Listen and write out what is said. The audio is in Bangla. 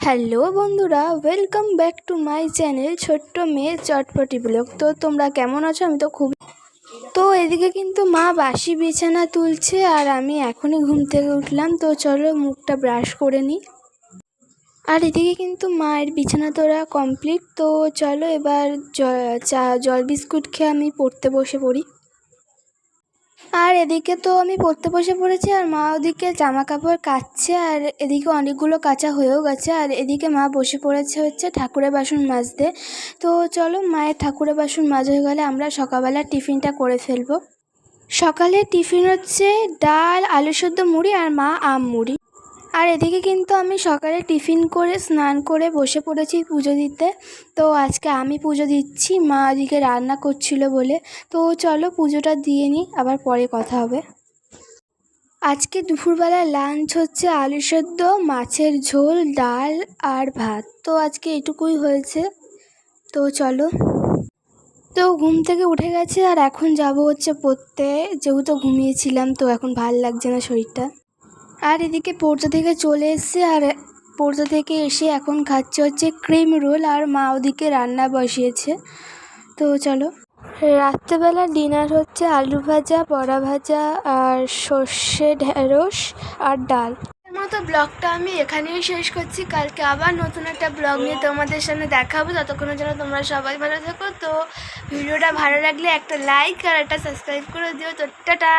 হ্যালো বন্ধুরা welcome back to my channel ছোট্ট মেয়ে চটপটি ব্লগ তো তোমরা কেমন আছো? আমি তো খুব তো এদিকে কিন্তু মা বাসি বিছানা তুলছে আর আমি এখনই ঘুম থেকে উঠলাম। তো চলো মুখটা ব্রাশ করে নিই আর এদিকে কিন্তু মায়ের বিছানা তোরা কমপ্লিট তো চলো এবার জল বিস্কুট খেয়ে আমি পড়তে বসে পড়ি। আর এদিকে তো আমি পড়তে বসে পড়েছি, আর মা ওদিকে জামা কাপড় কাচ্ছে, আর এদিকে অনেকগুলো কাঁচা হয়েও গেছে, আর এদিকে মা বসে পড়েছে হচ্ছে ঠাকুরের বাসন মাজতে। তো চলো মায়ের ঠাকুরের বাসন মাজ হয়ে গেলে আমরা সকালবেলা টিফিনটা করে ফেলব। সকালে টিফিন হচ্ছে ডাল আলু সেদ্ধ মুড়ি, আর মা আম মুড়ি। আর এদিকে কিন্তু আমি সকালে টিফিন করে স্নান করে বসে পড়েছি পুজো দিতে। তো আজকে আমি পুজো দিচ্ছি, মা ওদিকে রান্না করছিল বলে। তো চলো পুজোটা দিয়ে নিই, আবার পরে কথা হবে। আজকে দুপুরবেলা লাঞ্চ হচ্ছে আলু সেদ্ধ, মাছের ঝোল, ডাল আর ভাত। তো আজকে এটুকুই হয়েছে। তো চলো। তো ঘুম থেকে উঠে গেছে আর এখন যাব হচ্ছে পড়তে। যেহেতু ঘুমিয়েছিলাম, তো এখন ভালো লাগছে না শরীরটা। আর এদিকে পড়তে থেকে চলে এসছে, আর পড়তে থেকে এসে এখন খাচ্ছে হচ্ছে ক্রিম রোল, আর মা ওদিকে রান্না বসিয়েছে। তো চলো। রাত্রেবেলা ডিনার হচ্ছে আলু ভাজা, বড়া ভাজা, আর সর্ষে ঢেঁড়স আর ডাল। মতো ব্লগটা আমি এখানেই শেষ করছি। কালকে আবার নতুন একটা ব্লগ নিয়ে তোমাদের সামনে দেখাবো। ততক্ষণের জন্য তোমরা সবাই ভালো থাকো। তো ভিডিওটা ভালো লাগলে একটা লাইক আর একটা সাবস্ক্রাইব করে দিও। তো টাটা!